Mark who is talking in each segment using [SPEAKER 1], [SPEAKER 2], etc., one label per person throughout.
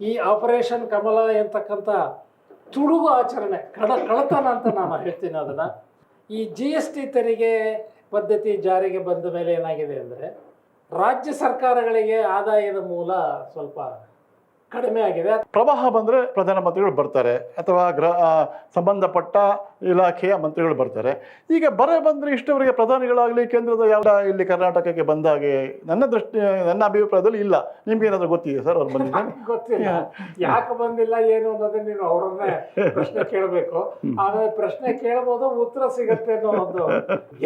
[SPEAKER 1] ಈ ಆಪರೇಷನ್ ಕಮಲ ಎಂತಕ್ಕಂಥ ತುಡುಗು ಆಚರಣೆ, ಕಡ ಕಳತನ ಅಂತ ನಾನು ಹೇಳ್ತೀನಿ ಅದನ್ನು. ಈ ಜಿ ಎಸ್ ಟಿ ತೆರಿಗೆ ಪದ್ಧತಿ ಜಾರಿಗೆ ಬಂದ ಮೇಲೆ ಏನಾಗಿದೆ ಅಂದರೆ, ರಾಜ್ಯ ಸರ್ಕಾರಗಳಿಗೆ ಆದಾಯದ ಮೂಲ ಸ್ವಲ್ಪ ಕಡಿಮೆ ಆಗಿದೆ
[SPEAKER 2] ಪ್ರವಾಹ ಬಂದರೆ ಪ್ರಧಾನಮಂತ್ರಿಗಳು ಬರ್ತಾರೆ ಅಥವಾ ಗ್ರ ಸಂಬಂಧಪಟ್ಟ ಇಲಾಖೆಯ ಮಂತ್ರಿಗಳು ಬರ್ತಾರೆ. ಈಗ ಬರ ಬಂದರೆ ಇಷ್ಟವರಿಗೆ ಪ್ರಧಾನಿಗಳಾಗಲಿ ಕೇಂದ್ರದ ಯಾವ ಇಲ್ಲಿ ಕರ್ನಾಟಕಕ್ಕೆ ಬಂದ ಹಾಗೆ ನನ್ನ ದೃಷ್ಟಿ ನನ್ನ ಅಭಿಪ್ರಾಯದಲ್ಲಿ ಇಲ್ಲ. ನಿಮ್ಗೆ ಏನಾದರೂ ಗೊತ್ತಿದೆ ಸರ್ ಅವ್ರು ಬಂದಿದ್ದಾರೆ
[SPEAKER 1] ಗೊತ್ತಿಲ್ಲ. ಯಾಕೆ ಬಂದಿಲ್ಲ ಏನು ಅನ್ನೋದನ್ನ ನೀನು ಅವರನ್ನೇ ಪ್ರಶ್ನೆ ಕೇಳಬೇಕು. ಆಮೇಲೆ ಪ್ರಶ್ನೆ ಕೇಳ್ಬೋದು ಉತ್ತರ ಸಿಗುತ್ತೆ ಅನ್ನೋ ಒಂದು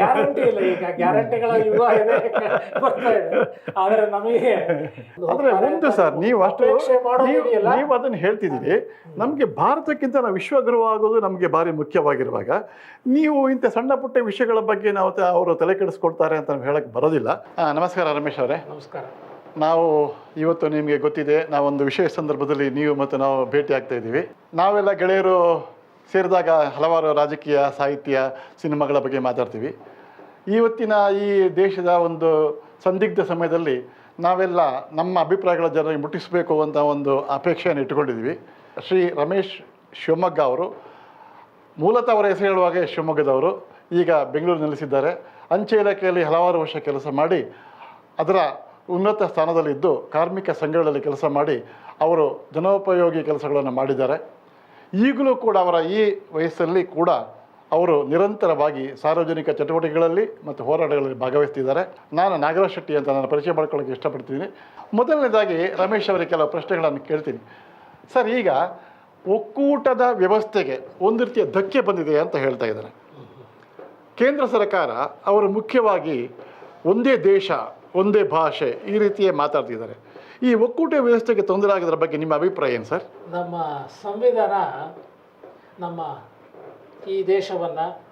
[SPEAKER 1] ಗ್ಯಾರಂಟಿ ಇಲ್ಲ ಈಗ. ಗ್ಯಾರಂಟಿಗಳ ಯುವ ಇದೆ ಬರ್ತಾ ಇದೆ. ಆದ್ರೆ ನಮಗೆ
[SPEAKER 2] ಒಂದು ಸರ್ ನೀವು ಅಷ್ಟು ನೀವು ಅದನ್ನು ಹೇಳ್ತಿದ್ದೀರಿ. ನಮಗೆ ಭಾರತಕ್ಕಿಂತ ನಾವು ವಿಶ್ವಗುರು ಆಗೋದು ನಮಗೆ ಭಾರಿ ಮುಖ್ಯವಾಗಿರುವಾಗ. ನೀವು ಇಂಥ ಸಣ್ಣ ಪುಟ್ಟ ವಿಷಯಗಳ ಬಗ್ಗೆ ನಾವು ಅವರು ತಲೆ ಕೆಡಿಸ್ಕೊಡ್ತಾರೆ ಅಂತ ನಾವು ಹೇಳಕ್ ಬರೋದಿಲ್ಲ. ನಮಸ್ಕಾರ ರಮೇಶ್ ಅವರೇ.
[SPEAKER 1] ನಮಸ್ಕಾರ.
[SPEAKER 2] ನಾವು ಇವತ್ತು ನಿಮಗೆ ಗೊತ್ತಿದೆ ನಾವೊಂದು ವಿಷಯ ಸಂದರ್ಭದಲ್ಲಿ ನೀವು ಮತ್ತು ನಾವು ಭೇಟಿ ಆಗ್ತಾ ಇದ್ದೀವಿ. ನಾವೆಲ್ಲ ಗೆಳೆಯರು ಸೇರಿದಾಗ ಹಲವಾರು ರಾಜಕೀಯ ಸಾಹಿತ್ಯ ಸಿನಿಮಾಗಳ ಬಗ್ಗೆ ಮಾತಾಡ್ತೀವಿ. ಇವತ್ತಿನ ಈ ದೇಶದ ಒಂದು ಸಂದಿಗ್ಧ ಸಮಯದಲ್ಲಿ ನಾವೆಲ್ಲ ನಮ್ಮ ಅಭಿಪ್ರಾಯಗಳ ಜನರಿಗೆ ಮುಟ್ಟಿಸಬೇಕು ಅಂತ ಒಂದು ಅಪೇಕ್ಷೆಯನ್ನು ಇಟ್ಟುಕೊಂಡಿದ್ದೀವಿ. ಶ್ರೀ ರಮೇಶ್ ಶಿವಮೊಗ್ಗ ಅವರು ಮೂಲತಃ ಅವರ ಹೆಸರು ಹೇಳುವಾಗೆ ಶಿವಮೊಗ್ಗದವರು. ಈಗ ಬೆಂಗಳೂರು ನೆಲೆಸಿದ್ದಾರೆ. ಅಂಚೆ ಇಲಾಖೆಯಲ್ಲಿ ಹಲವಾರು ವರ್ಷ ಕೆಲಸ ಮಾಡಿ, ಅದರ ಉನ್ನತ ಸ್ಥಾನದಲ್ಲಿದ್ದು ಕಾರ್ಮಿಕ ಸಂಘಗಳಲ್ಲಿ ಕೆಲಸ ಮಾಡಿ ಅವರು ಜನೋಪಯೋಗಿ ಕೆಲಸಗಳನ್ನು ಮಾಡಿದ್ದಾರೆ. ಈಗಲೂ ಕೂಡ ಅವರ ಈ ವಯಸ್ಸಲ್ಲಿ ಕೂಡ ಅವರು ನಿರಂತರವಾಗಿ ಸಾರ್ವಜನಿಕ ಚಟುವಟಿಕೆಗಳಲ್ಲಿ ಮತ್ತು ಹೋರಾಟಗಳಲ್ಲಿ ಭಾಗವಹಿಸ್ತಿದ್ದಾರೆ. ನಾನು ನಾಗರಾಜ್ ಶೆಟ್ಟಿ ಅಂತ ನಾನು ಪರಿಚಯ ಮಾಡ್ಕೊಳ್ಳೋಕ್ಕೆ ಇಷ್ಟಪಡ್ತೀನಿ. ಮೊದಲನೇದಾಗಿ ರಮೇಶ್ ಅವರಿಗೆ ಕೆಲವು ಪ್ರಶ್ನೆಗಳನ್ನು ಕೇಳ್ತೀನಿ. ಸರ್, ಈಗ ಒಕ್ಕೂಟದ ವ್ಯವಸ್ಥೆಗೆ ಒಂದು ರೀತಿಯ ಧಕ್ಕೆ ಬಂದಿದೆ ಅಂತ ಹೇಳ್ತಾ ಇದ್ದಾರೆ. ಕೇಂದ್ರ ಸರ್ಕಾರ ಅವರು ಮುಖ್ಯವಾಗಿ ಒಂದೇ ದೇಶ, ಒಂದೇ ಭಾಷೆ ಈ ರೀತಿಯೇ ಮಾತಾಡ್ತಿದ್ದಾರೆ. ಈ ಒಕ್ಕೂಟ ವ್ಯವಸ್ಥೆಗೆ ತೊಂದರೆ ಆಗಿದ್ರ ಬಗ್ಗೆ ನಿಮ್ಮ ಅಭಿಪ್ರಾಯ ಏನು ಸರ್?
[SPEAKER 1] ನಮ್ಮ ಸಂವಿಧಾನ ನಮ್ಮ ಈ ದೇಶವನ್ನು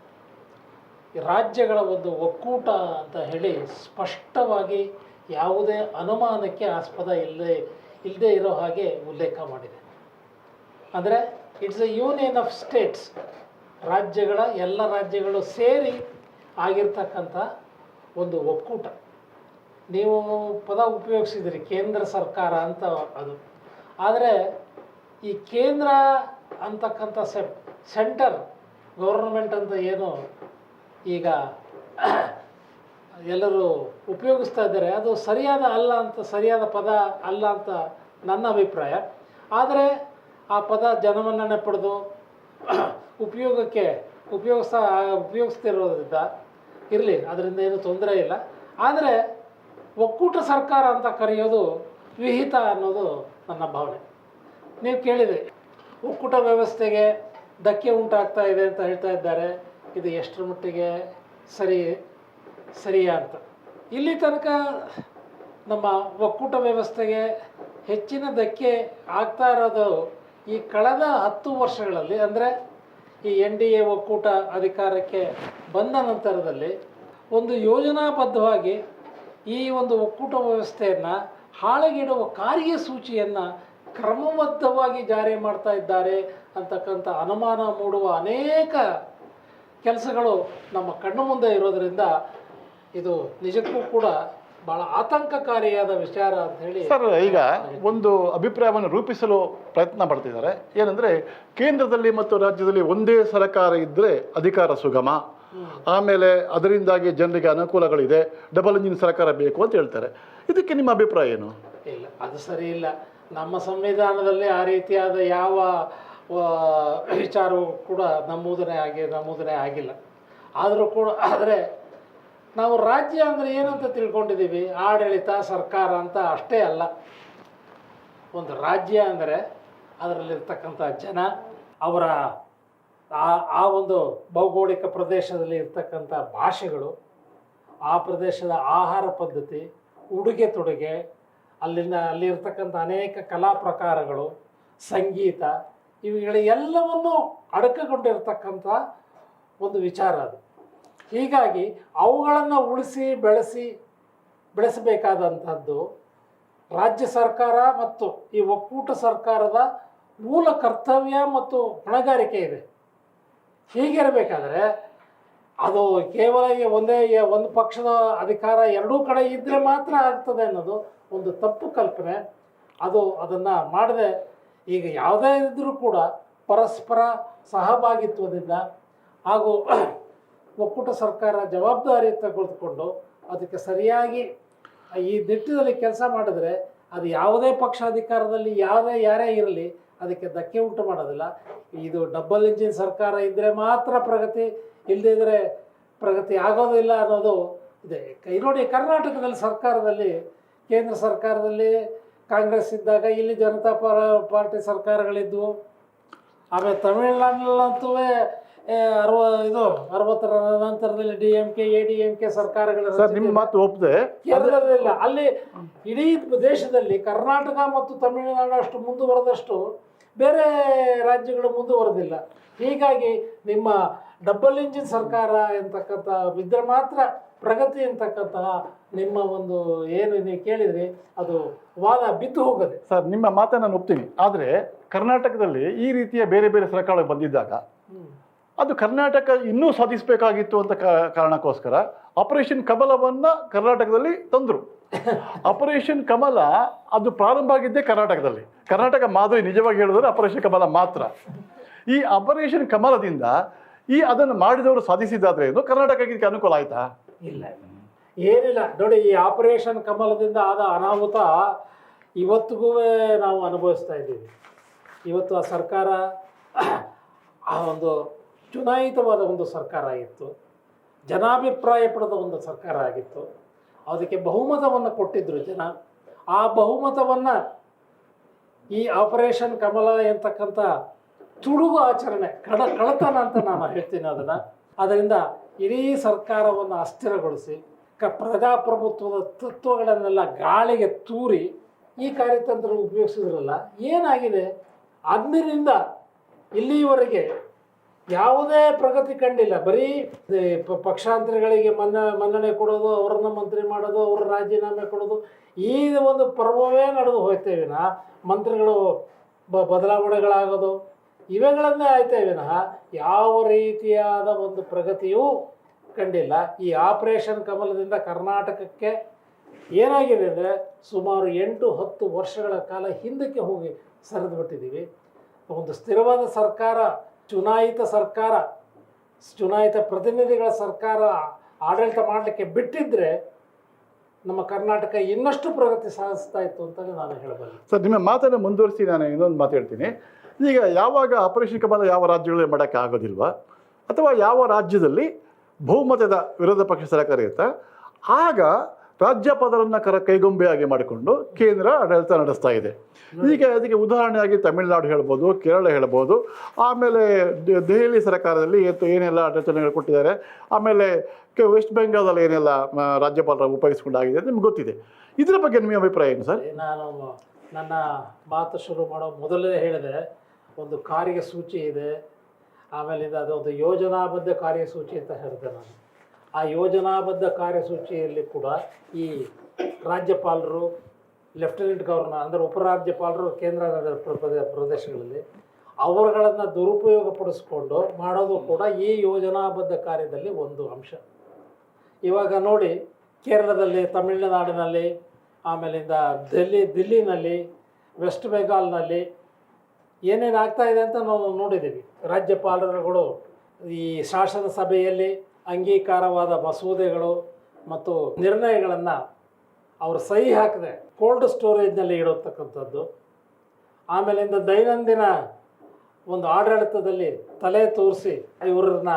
[SPEAKER 1] ರಾಜ್ಯಗಳ ಒಂದು ಒಕ್ಕೂಟ ಅಂತ ಹೇಳಿ ಸ್ಪಷ್ಟವಾಗಿ ಯಾವುದೇ ಅನುಮಾನಕ್ಕೆ ಆಸ್ಪದ ಇಲ್ಲದೆ ಇಲ್ಲದೆ ಇರೋ ಹಾಗೆ ಉಲ್ಲೇಖ ಮಾಡಿದೆ. ಅಂದರೆ it's a union of states ರಾಜ್ಯಗಳ, ಎಲ್ಲ ರಾಜ್ಯಗಳು ಸೇರಿ ಆಗಿರ್ತಕ್ಕಂಥ ಒಂದು ಒಕ್ಕೂಟ. ನೀವು ಪದ ಉಪಯೋಗಿಸಿದ್ರಿ, ಕೇಂದ್ರ ಸರ್ಕಾರ ಅಂತ ಅದು. ಆದರೆ, ಈ ಕೇಂದ್ರ ಅಂತಕ್ಕಂಥ ಸೆ ಸೆಂಟರ್ ಗೌರ್ನಮೆಂಟ್ ಅಂತ ಏನು ಈಗ ಎಲ್ಲರೂ ಉಪಯೋಗಿಸ್ತಾ ಇದ್ದಾರೆ. ಅದು ಸರಿಯಾದ ಅಲ್ಲ ಅಂತ, ಸರಿಯಾದ ಪದ ಅಲ್ಲ ಅಂತ ನನ್ನ ಅಭಿಪ್ರಾಯ. ಆದರೆ ಆ ಪದ ಜನಮನ್ನಣೆ ಪಡೆದು ಉಪಯೋಗಕ್ಕೆ ಉಪಯೋಗಿಸ್ತಾ ಉಪಯೋಗಿಸ್ತಿರೋದ್ರಿಂದ ಇರಲಿ, ಅದರಿಂದ ಏನು ತೊಂದರೆ ಇಲ್ಲ. ಆದರೆ ಒಕ್ಕೂಟ ಸರ್ಕಾರ ಅಂತ ಕರೆಯೋದು ವಿಹಿತ ಅನ್ನೋದು ನನ್ನ ಭಾವನೆ. ನೀವು ಕೇಳಿದ್ರಿ ಒಕ್ಕೂಟ ವ್ಯವಸ್ಥೆಗೆ ಧಕ್ಕೆ ಉಂಟಾಗ್ತಾ ಇದೆ ಅಂತ ಹೇಳ್ತಾ ಇದ್ದಾರೆ. ಇದು ಎಷ್ಟರ ಮಟ್ಟಿಗೆ ಸರಿ, ಸರಿಯಾ ಅಂತ. ಇಲ್ಲಿ ತನಕ ನಮ್ಮ ಒಕ್ಕೂಟ ವ್ಯವಸ್ಥೆಗೆ ಹೆಚ್ಚಿನ ಧಕ್ಕೆ ಆಗ್ತಾ ಇರೋದು ಈ ಕಳೆದ ಹತ್ತು ವರ್ಷಗಳಲ್ಲಿ, ಅಂದರೆ ಈ ಎನ್ ಡಿ ಎ ಒಕ್ಕೂಟ ಅಧಿಕಾರಕ್ಕೆ ಬಂದ ನಂತರದಲ್ಲಿ ಒಂದು ಯೋಜನಾಬದ್ಧವಾಗಿ ಈ ಒಂದು ಒಕ್ಕೂಟ ವ್ಯವಸ್ಥೆಯನ್ನು ಹಾಳೆಗಿಡುವ ಕಾರ್ಯಸೂಚಿಯನ್ನು ಕ್ರಮಬದ್ಧವಾಗಿ ಜಾರಿ ಮಾಡ್ತಾ ಇದ್ದಾರೆ ಅಂತಕ್ಕಂಥ ಅನುಮಾನ ಮೂಡುವ ಅನೇಕ ಕೆಲಸಗಳು ನಮ್ಮ ಕಣ್ಣು ಮುಂದೆ ಇರೋದರಿಂದ ಇದು ನಿಜಕ್ಕೂ ಕೂಡ ಬಹಳ ಆತಂಕಕಾರಿಯಾದ ವಿಚಾರ ಅಂತ ಹೇಳಿ
[SPEAKER 2] ಸರ್ ಈಗ ಒಂದು ಅಭಿಪ್ರಾಯವನ್ನು ರೂಪಿಸಲು ಪ್ರಯತ್ನ ಪಡ್ತಿದ್ದಾರೆ. ಏನಂದರೆ ಕೇಂದ್ರದಲ್ಲಿ ಮತ್ತು ರಾಜ್ಯದಲ್ಲಿ ಒಂದೇ ಸರ್ಕಾರ ಇದ್ದರೆ ಅಧಿಕಾರ ಸುಗಮ. ಆಮೇಲೆ ಅದರಿಂದಾಗಿ ಜನರಿಗೆ ಅನುಕೂಲಗಳಿದೆ. ಡಬಲ್ ಇಂಜಿನ್ ಸರ್ಕಾರ ಬೇಕು ಅಂತ ಹೇಳ್ತಾರೆ. ಇದಕ್ಕೆ ನಿಮ್ಮ ಅಭಿಪ್ರಾಯ ಏನು?
[SPEAKER 1] ಇಲ್ಲ ಅದು ಸರಿ ಇಲ್ಲ. ನಮ್ಮ ಸಂವಿಧಾನದಲ್ಲಿ ಆ ರೀತಿಯಾದ ಯಾವ ವಿಚಾರವೂ ಕೂಡ ನಮೂದನೆ ಆಗಿ ನಮೂದನೆ ಆಗಿಲ್ಲ. ಆದರೂ ಕೂಡ, ಆದರೆ ನಾವು ರಾಜ್ಯ ಅಂದರೆ ಏನಂತ ತಿಳ್ಕೊಂಡಿದ್ದೀವಿ? ಆಡಳಿತ, ಸರ್ಕಾರ ಅಂತ ಅಷ್ಟೇ ಅಲ್ಲ. ಒಂದು ರಾಜ್ಯ ಅಂದರೆ ಅದರಲ್ಲಿರ್ತಕ್ಕಂಥ ಜನ, ಅವರ ಆ ಆ ಒಂದು ಭೌಗೋಳಿಕ ಪ್ರದೇಶದಲ್ಲಿ ಇರ್ತಕ್ಕಂಥ ಭಾಷೆಗಳು, ಆ ಪ್ರದೇಶದ ಆಹಾರ ಪದ್ಧತಿ, ಉಡುಗೆ ತೊಡುಗೆ ಅಲ್ಲಿನ ಅಲ್ಲಿರ್ತಕ್ಕಂಥ ಅನೇಕ ಕಲಾ ಪ್ರಕಾರಗಳು, ಸಂಗೀತ ಇವುಗಳ ಎಲ್ಲವನ್ನೂ ಅಡಕಗೊಂಡಿರ್ತಕ್ಕಂಥ ಒಂದು ವಿಚಾರ ಅದು. ಹೀಗಾಗಿ ಅವುಗಳನ್ನು ಉಳಿಸಿ ಬೆಳೆಸಿ ಬೆಳೆಸಬೇಕಾದಂಥದ್ದು ರಾಜ್ಯ ಸರ್ಕಾರ ಮತ್ತು ಈ ಒಕ್ಕೂಟ ಸರ್ಕಾರದ ಮೂಲ ಕರ್ತವ್ಯ ಮತ್ತು ಹೊಣೆಗಾರಿಕೆ ಇದೆ. ಹೀಗಿರಬೇಕಾದ್ರೆ ಅದು ಕೇವಲ ಒಂದೇ ಒಂದು ಪಕ್ಷದ ಅಧಿಕಾರ ಎರಡೂ ಕಡೆ ಇದ್ದರೆ ಮಾತ್ರ ಆಗ್ತದೆ ಅನ್ನೋದು ಒಂದು ತಪ್ಪು ಕಲ್ಪನೆ, ಅದು ಅದನ್ನು ಮಾಡದೆ ಈಗ ಯಾವುದೇ ಇದ್ದರೂ ಕೂಡ ಪರಸ್ಪರ ಸಹಭಾಗಿತ್ವದಿಂದ ಹಾಗೂ ಒಕ್ಕೂಟ ಸರ್ಕಾರ ಜವಾಬ್ದಾರಿ ತೆಗೆದುಕೊಂಡು ಅದಕ್ಕೆ ಸರಿಯಾಗಿ ಈ ನಿಟ್ಟಿನಲ್ಲಿ ಕೆಲಸ ಮಾಡಿದ್ರೆ ಅದು ಯಾವುದೇ ಪಕ್ಷ ಅಧಿಕಾರದಲ್ಲಿ ಯಾವುದೇ ಯಾರೇ ಇರಲಿ ಅದಕ್ಕೆ ಧಕ್ಕೆ ಉಂಟು ಮಾಡೋದಿಲ್ಲ. ಇದು ಡಬಲ್ ಇಂಜಿನ್ ಸರ್ಕಾರ ಇದ್ದರೆ ಮಾತ್ರ ಪ್ರಗತಿ ಇಲ್ಲದಿದ್ದರೆ ಪ್ರಗತಿ ಆಗೋದಿಲ್ಲ ಅನ್ನೋದು ಇದೆ. ಕೈ ನೋಡಿ, ಕರ್ನಾಟಕದಲ್ಲಿ ಸರ್ಕಾರದಲ್ಲಿ ಕೇಂದ್ರ ಸರ್ಕಾರದಲ್ಲಿ ಕಾಂಗ್ರೆಸ್ ಇದ್ದಾಗ ಇಲ್ಲಿ ಜನತಾ ಪರ ಪಾರ್ಟಿ ಸರ್ಕಾರಗಳಿದ್ವು. ಆಮೇಲೆ ತಮಿಳುನಾಡಿನಲ್ಲಂತೂ ಅರವ ಇದು ಅರವತ್ತರ ನಂತರದಲ್ಲಿ D M K A D M K ಸರ್ಕಾರಗಳ
[SPEAKER 2] ಸರ್ ನಿಮ್ಮ ಮಾತು ಒಪ್ಪದೆ
[SPEAKER 1] ಕೇರಳದಲ್ಲಿಲ್ಲ ಅಲ್ಲಿ ಇಡೀ ದೇಶದಲ್ಲಿ ಕರ್ನಾಟಕ ಮತ್ತು ತಮಿಳುನಾಡು ಅಷ್ಟು ಮುಂದುವರೆದಷ್ಟು ಬೇರೆ ರಾಜ್ಯಗಳು ಮುಂದುವರೆದಿಲ್ಲ. ಹೀಗಾಗಿ ನಿಮ್ಮ ಡಬಲ್ ಇಂಜಿನ್ ಸರ್ಕಾರ ಎಂತಕ್ಕಂಥ ಇದ್ರೆ ಮಾತ್ರ ಪ್ರಗತಿ ಅಂತಕ್ಕಂತಹ ನಿಮ್ಮ ಒಂದು ಏನು ನೀವು ಕೇಳಿದ್ರಿ ಅದು ವಾದ ಬಿದ್ದು ಹೋಗದೆ.
[SPEAKER 2] ಸರ್ ನಿಮ್ಮ ಮಾತನ್ನು ನಾನು ಒಪ್ತೀನಿ ಆದರೆ ಕರ್ನಾಟಕದಲ್ಲಿ ಈ ರೀತಿಯ ಬೇರೆ ಬೇರೆ ಸರ್ಕಾರಗಳು ಬಂದಿದ್ದಾಗ ಅದು ಕರ್ನಾಟಕ ಇನ್ನೂ ಸಾಧಿಸಬೇಕಾಗಿತ್ತು ಅಂತ ಕಾರಣಕ್ಕೋಸ್ಕರ ಆಪರೇಷನ್ ಕಮಲವನ್ನ ಕರ್ನಾಟಕದಲ್ಲಿ ತಂದರು. ಆಪರೇಷನ್ ಕಮಲ ಅದು ಪ್ರಾರಂಭ ಆಗಿದ್ದೇ ಕರ್ನಾಟಕದಲ್ಲಿ. ಕರ್ನಾಟಕ ಮಾದರಿ ನಿಜವಾಗಿ ಹೇಳಿದ್ರೆ ಆಪರೇಷನ್ ಕಮಲ ಮಾತ್ರ. ಈ ಆಪರೇಷನ್ ಕಮಲದಿಂದ ಈ ಅದನ್ನು ಮಾಡಿದವರು ಸಾಧಿಸಿದ್ದಾದ್ರೆ ಏನು? ಕರ್ನಾಟಕಕ್ಕೆ ಅನುಕೂಲ ಆಯ್ತಾ?
[SPEAKER 1] ಇಲ್ಲ. ಏನಿಲ್ಲ. ನೋಡಿ, ಈ ಆಪರೇಷನ್ ಕಮಲದಿಂದ ಆದ ಅನಾಹುತ ಇವತ್ತಿಗೂ ನಾವು ಅನುಭವಿಸ್ತಾ ಇದ್ದೀವಿ. ಇವತ್ತು ಆ ಸರ್ಕಾರ, ಆ ಒಂದು ಚುನಾಯಿತವಾದ ಒಂದು ಸರ್ಕಾರ ಆಗಿತ್ತು. ಜನಾಭಿಪ್ರಾಯ ಪಡೆದ ಒಂದು ಸರ್ಕಾರ ಆಗಿತ್ತು. ಅದಕ್ಕೆ ಬಹುಮತವನ್ನು ಕೊಟ್ಟಿದ್ದರು ಜನ. ಆ ಬಹುಮತವನ್ನು ಈ ಆಪರೇಷನ್ ಕಮಲ ಎಂತಕ್ಕಂಥ ತುಡುಗು ಆಚರಣೆ ಕಡ ಕಳತನ ಅಂತ ನಾನು ಹೇಳ್ತೀನಿ ಅದನ್ನು. ಅದರಿಂದ ಇಡೀ ಸರ್ಕಾರವನ್ನು ಅಸ್ಥಿರಗೊಳಿಸಿ, ಕ ಪ್ರಜಾಪ್ರಭುತ್ವದ ತತ್ವಗಳನ್ನೆಲ್ಲ ಗಾಳಿಗೆ ತೂರಿ ಈ ಕಾರ್ಯತಂತ್ರ ಉಪಯೋಗಿಸಿದ್ರಲ್ಲ, ಏನಾಗಿದೆ? ಅಂದಿನಿಂದ ಇಲ್ಲಿಯವರೆಗೆ ಯಾವುದೇ ಪ್ರಗತಿ ಕಂಡಿಲ್ಲ. ಬರೀ ಪಕ್ಷಾಂತರಗಳಿಗೆ ಮನ್ನ, ಮನ್ನಣೆ ಕೊಡೋದು, ಅವರನ್ನ ಮಂತ್ರಿ ಮಾಡೋದು, ಅವರ ರಾಜೀನಾಮೆ ಕೊಡೋದು, ಈ ಒಂದು ಪರ್ವವೇ ನಡೆದು ಹೋಯ್ತೇ ವಿನಃ ಮಂತ್ರಿಗಳು ಬ, ಬದಲಾವಣೆಗಳಾಗೋದು, ಇವೆಗಳನ್ನೇ ಆಯ್ತೇ ವಿನಃ ಯಾವ ರೀತಿಯಾದ ಒಂದು ಪ್ರಗತಿಯೂ ಕಂಡಿಲ್ಲ. ಈ ಆಪರೇಷನ್ ಕಮಲದಿಂದ ಕರ್ನಾಟಕಕ್ಕೆ ಏನಾಗಿದೆ ಅಂದರೆ ಸುಮಾರು ಎಂಟು ಹತ್ತು ವರ್ಷಗಳ ಕಾಲ ಹಿಂದಕ್ಕೆ ಹೋಗಿ ಸರಿದು ಬಿಟ್ಟಿದ್ದೀವಿ. ಒಂದು ಸ್ಥಿರವಾದ ಸರ್ಕಾರ, ಚುನಾಯಿತ ಸರ್ಕಾರ, ಚುನಾಯಿತ ಪ್ರತಿನಿಧಿಗಳ ಸರ್ಕಾರ ಆಡಳಿತ ಮಾಡಲಿಕ್ಕೆ ಬಿಟ್ಟಿದ್ದರೆ ನಮ್ಮ ಕರ್ನಾಟಕ ಇನ್ನಷ್ಟು ಪ್ರಗತಿ ಸಾಧಿಸ್ತಾ ಇತ್ತು ಅಂತಲೇ ನಾನು ಹೇಳಬಲ್ಲೆ.
[SPEAKER 2] ಸರ್, ನಿಮ್ಮ ಮಾತನ್ನು ಮುಂದುವರಿಸಿ ನಾನು ಇನ್ನೊಂದು ಮಾತು ಹೇಳ್ತೀನಿ. ಈಗ ಯಾವಾಗ ಆಪರೇಷನ್ ಕಮಲ ಯಾವ ರಾಜ್ಯಗಳಲ್ಲಿ ಮಾಡೋಕ್ಕೆ ಆಗೋದಿಲ್ವಾ? ಅಥವಾ ಯಾವ ರಾಜ್ಯದಲ್ಲಿ ಬಹುಮತದ ವಿರೋಧ ಪಕ್ಷ ಸರ್ಕಾರ ಇರುತ್ತೆ? ಆಗ ರಾಜ್ಯಪಾಲರನ್ನ ಕರ ಕೈಗೊಂಬೆಯಾಗಿ ಮಾಡಿಕೊಂಡು ಕೇಂದ್ರ ಆಡಳಿತ ನಡೆಸ್ತಾ ಇದೆ. ಈಗ ಅದಕ್ಕೆ ಉದಾಹರಣೆಯಾಗಿ ತಮಿಳುನಾಡು ಹೇಳ್ಬೋದು, ಕೇರಳ ಹೇಳ್ಬೋದು. ಆಮೇಲೆ ದೆಹಲಿ ಸರ್ಕಾರದಲ್ಲಿ ಏನೆಲ್ಲ ಆಡಳಿತಗಳು ಕೊಟ್ಟಿದ್ದಾರೆ. ಆಮೇಲೆ ವೆಸ್ಟ್ ಬೆಂಗಾಲದಲ್ಲಿ ಏನೆಲ್ಲ ರಾಜ್ಯಪಾಲರ ಉಪಯೋಗಿಸಿಕೊಂಡಾಗಿದೆ ನಿಮ್ಗೆ ಗೊತ್ತಿದೆ. ಇದರ ಬಗ್ಗೆ ನಿಮ್ಮ ಅಭಿಪ್ರಾಯ ಏನು ಸರ್?
[SPEAKER 1] ನಾನು ನನ್ನ ಮಾತು ಶುರು ಮಾಡೋ ಮೊದಲೇ ಹೇಳಿದೆ, ಒಂದು ಕಾರ್ಯಸೂಚಿ ಇದೆ. ಆಮೇಲಿಂದ ಅದೊಂದು ಯೋಜನಾಬದ್ಧ ಕಾರ್ಯಸೂಚಿ ಅಂತ ಹೇಳಿದೆ ನಾನು. ಆ ಯೋಜನಾಬದ್ಧ ಕಾರ್ಯಸೂಚಿಯಲ್ಲಿ ಕೂಡ ಈ ರಾಜ್ಯಪಾಲರು, ಲೆಫ್ಟಿನೆಂಟ್ ಗವರ್ನರ್, ಅಂದರೆ ಉಪರಾಜ್ಯಪಾಲರು ಕೇಂದ್ರ ಪ್ರದೇಶ ಪ್ರದೇಶಗಳಲ್ಲಿ ಅವರುಗಳನ್ನು ದುರುಪಯೋಗಪಡಿಸ್ಕೊಂಡು ಮಾಡೋದು ಕೂಡ ಈ ಯೋಜನಾಬದ್ಧ ಕಾರ್ಯದಲ್ಲಿ ಒಂದು ಅಂಶ. ಇವಾಗ ನೋಡಿ, ಕೇರಳದಲ್ಲಿ, ತಮಿಳುನಾಡಿನಲ್ಲಿ, ಆಮೇಲಿಂದ ದೆಲ್ಲಿ, ದಿಲ್ಲಿನಲ್ಲಿ, ವೆಸ್ಟ್ ಬೆಂಗಾಲ್ನಲ್ಲಿ ಏನೇನು ಆಗ್ತಾ ಇದೆ ಅಂತ ನಾವು ನೋಡಿದ್ದೀವಿ. ರಾಜ್ಯಪಾಲರುಗಳು, ಈ ಶಾಸನ ಸಭೆಯಲ್ಲಿ ಅಂಗೀಕಾರವಾದ ಮಸೂದೆಗಳು ಮತ್ತು ನಿರ್ಣಯಗಳನ್ನು ಅವರು ಸಹಿ ಹಾಕದೆ ಕೋಲ್ಡ್ ಸ್ಟೋರೇಜ್ನಲ್ಲಿ ಇಡತಕ್ಕಂಥದ್ದು. ಆಮೇಲಿಂದ ದೈನಂದಿನ ಒಂದು ಆಡಳಿತದಲ್ಲಿ ತಲೆ ತೋರಿಸಿ ಇವ್ರನ್ನ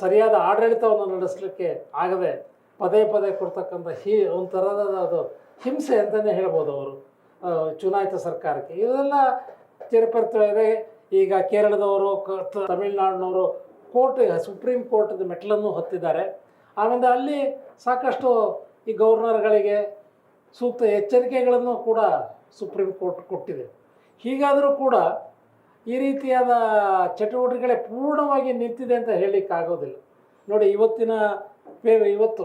[SPEAKER 1] ಸರಿಯಾದ ಆಡಳಿತವನ್ನು ನಡೆಸಲಿಕ್ಕೆ ಆಗದೆ ಪದೇ ಪದೇ ಕೊಡ್ತಕ್ಕಂಥ ಹಿ ಒಂಥರದ ಅದು ಹಿಂಸೆ ಅಂತಲೇ ಹೇಳ್ಬೋದು ಅವರು ಚುನಾಯಿತ ಸರ್ಕಾರಕ್ಕೆ. ಇದೆಲ್ಲ ಚಿರಪರಿತ ಇದೆ ಈಗ ಕೇರಳದವರು ತಮಿಳುನಾಡಿನವರು ಕೋರ್ಟ್, ಸುಪ್ರೀಂ ಕೋರ್ಟ್ದ ಮೆಟ್ಲನ್ನು ಹತ್ತಿದ್ದಾರೆ. ಆಮೇಲೆ ಅಲ್ಲಿ ಸಾಕಷ್ಟು ಈ ಗವರ್ನರ್ಗಳಿಗೆ ಸೂಕ್ತ ಎಚ್ಚರಿಕೆಗಳನ್ನು ಕೂಡ ಸುಪ್ರೀಂ ಕೋರ್ಟ್ ಕೊಟ್ಟಿದೆ. ಹೀಗಾದರೂ ಕೂಡ ಈ ರೀತಿಯಾದ ಚಟುವಟಿಕೆಗಳೇ ಪೂರ್ಣವಾಗಿ ನಿಂತಿದೆ ಅಂತ ಹೇಳಲಿಕ್ಕಾಗೋದಿಲ್ಲ. ನೋಡಿ, ಇವತ್ತಿನ ಪೇ ಇವತ್ತು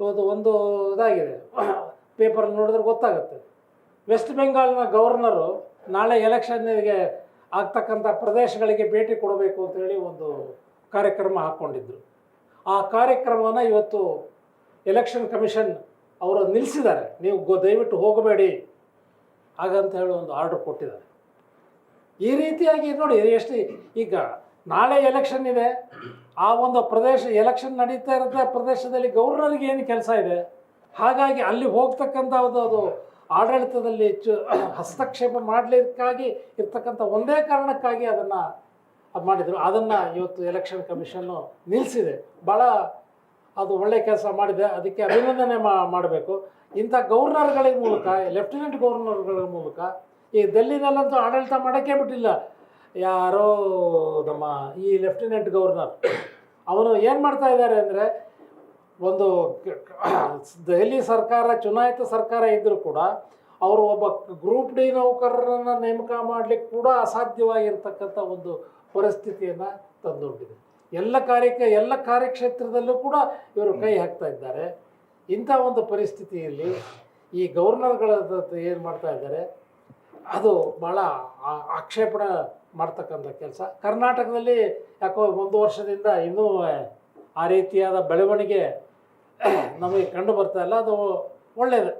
[SPEAKER 1] ಇವತ್ತು ಒಂದು ಇದಾಗಿದೆ. ಪೇಪರ್ ನೋಡಿದ್ರೆ ಗೊತ್ತಾಗುತ್ತೆ. ವೆಸ್ಟ್ ಬೆಂಗಾಲ್ನ ಗವರ್ನರು ನಾಳೆ ಎಲೆಕ್ಷನ್ಗೆ ಆಗ್ತಕ್ಕಂಥ ಪ್ರದೇಶಗಳಿಗೆ ಭೇಟಿ ಕೊಡಬೇಕು ಅಂತೇಳಿ ಒಂದು ಕಾರ್ಯಕ್ರಮ ಹಾಕ್ಕೊಂಡಿದ್ರು. ಆ ಕಾರ್ಯಕ್ರಮವನ್ನು ಇವತ್ತು ಎಲೆಕ್ಷನ್ ಕಮಿಷನ್ ಅವರು ನಿಲ್ಲಿಸಿದ್ದಾರೆ ನೀವು ಗೊ, ದಯವಿಟ್ಟು ಹೋಗಬೇಡಿ. ಹಾಗಂತ ಹೇಳಿ ಒಂದು ಆರ್ಡರ್ ಕೊಟ್ಟಿದ್ದಾರೆ. ಈ ರೀತಿಯಾಗಿ ನೋಡಿ, ಎಷ್ಟು ಈಗ ನಾಳೆ ಎಲೆಕ್ಷನ್ ಇದೆ. ಆ ಒಂದು ಪ್ರದೇಶ, ಎಲೆಕ್ಷನ್ ನಡೀತಾ ಇರೋ ಪ್ರದೇಶದಲ್ಲಿ ಗೌರ್ನರ್ಗೆ ಏನು ಕೆಲಸ ಇದೆ? ಹಾಗಾಗಿ ಅಲ್ಲಿ ಹೋಗ್ತಕ್ಕಂಥದ್ದು ಅದು ಆಡಳಿತದಲ್ಲಿ ಹೆಚ್ಚು ಹಸ್ತಕ್ಷೇಪ ಮಾಡಲಿಕ್ಕಾಗಿ ಇರ್ತಕ್ಕಂಥ ಒಂದೇ ಕಾರಣಕ್ಕಾಗಿ ಅದನ್ನು ಅದು ಮಾಡಿದರು. ಅದನ್ನು ಇವತ್ತು ಎಲೆಕ್ಷನ್ ಕಮಿಷನ್ನು ನಿಲ್ಲಿಸಿದೆ ಭಾಳ ಅದು ಒಳ್ಳೆ ಕೆಲಸ ಮಾಡಿದೆ. ಅದಕ್ಕೆ ಅಭಿನಂದನೆ ಮಾಡಬೇಕು. ಇಂಥ ಗವರ್ನರ್ಗಳ ಮೂಲಕ ಲೆಫ್ಟಿನೆಂಟ್ ಗವರ್ನರ್ಗಳ ಮೂಲಕ ಈ ಡೆಲ್ಲಿನಲ್ಲಂತೂ ಆಡಳಿತ ಮಾಡೋಕ್ಕೆ ಬಿಟ್ಟಿಲ್ಲ. ಯಾರೋ ನಮ್ಮ ಈ ಲೆಫ್ಟಿನೆಂಟ್ ಗವರ್ನರ್ ಅವನು ಏನು ಮಾಡ್ತಾ ಇದ್ದಾರೆ ಅಂದರೆ ಒಂದು ದೆಹಲಿ ಸರ್ಕಾರ, ಚುನಾಯಿತ ಸರ್ಕಾರ ಇದ್ದರೂ ಕೂಡ ಅವರು ಒಬ್ಬ ಗ್ರೂಪ್ ಡಿ ನೌಕರರನ್ನು ನೇಮಕ ಮಾಡಲಿಕ್ಕೆ ಕೂಡ ಅಸಾಧ್ಯವಾಗಿರ್ತಕ್ಕಂಥ ಒಂದು ಪರಿಸ್ಥಿತಿಯನ್ನು ತಂದೊಡ್ಡಿದೆ. ಎಲ್ಲ ಕಾರ್ಯಕ್ಕೆ, ಎಲ್ಲ ಕಾರ್ಯಕ್ಷೇತ್ರದಲ್ಲೂ ಕೂಡ ಇವರು ಕೈ ಹಾಕ್ತಾ ಇದ್ದಾರೆ. ಇಂಥ ಒಂದು ಪರಿಸ್ಥಿತಿಯಲ್ಲಿ ಈ ಗವರ್ನರ್ಗಳ ಏನು ಮಾಡ್ತಾ ಇದ್ದಾರೆ, ಅದು ಭಾಳ ಆಕ್ಷೇಪಣ ಆಕ್ಷೇಪಣೆ ಮಾಡ್ತಕ್ಕಂಥ ಕೆಲಸ. ಕರ್ನಾಟಕದಲ್ಲಿ ಯಾಕೋ ಒಂದು ವರ್ಷದಿಂದ ಇನ್ನೂ ಆ ರೀತಿಯಾದ ಬೆಳವಣಿಗೆ ನಮಗೆ ಕಂಡು ಬರ್ತಾ ಇಲ್ಲ, ಅದು ಒಳ್ಳೆಯದು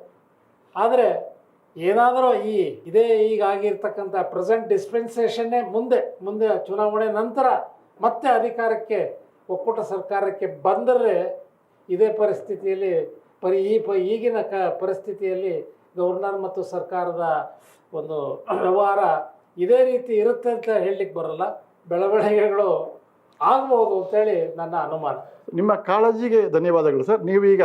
[SPEAKER 1] ಆದರೆ ಏನಾದರೂ ಈ, ಇದೇ ಈಗ ಆಗಿರ್ತಕ್ಕಂಥ ಪ್ರೆಸೆಂಟ್ ಡಿಸ್ಪೆನ್ಸೇಷನ್ನೇ ಮುಂದೆ ಮುಂದೆ ಚುನಾವಣೆ ನಂತರ ಮತ್ತೆ ಅಧಿಕಾರಕ್ಕೆ, ಒಕ್ಕೂಟ ಸರ್ಕಾರಕ್ಕೆ ಬಂದರೆ ಇದೇ ಪರಿಸ್ಥಿತಿಯಲ್ಲಿ, ಪರಿ, ಈ ಪ, ಈಗಿನ ಕ, ಪರಿಸ್ಥಿತಿಯಲ್ಲಿ ಗವರ್ನರ್ ಮತ್ತು ಸರ್ಕಾರದ ಒಂದು ವ್ಯವಹಾರ ಇದೇ ರೀತಿ ಇರುತ್ತೆ ಅಂತ ಹೇಳಲಿಕ್ಕೆ ಬರಲ್ಲ. ಬೆಳವಣಿಗೆಗಳು ಆಗ್ಬೋದು ಅಂತೇಳಿ ನನ್ನ ಅನುಮಾನ.
[SPEAKER 2] ನಿಮ್ಮ ಕಾಳಜಿಗೆ ಧನ್ಯವಾದಗಳು ಸರ್. ನೀವೀಗ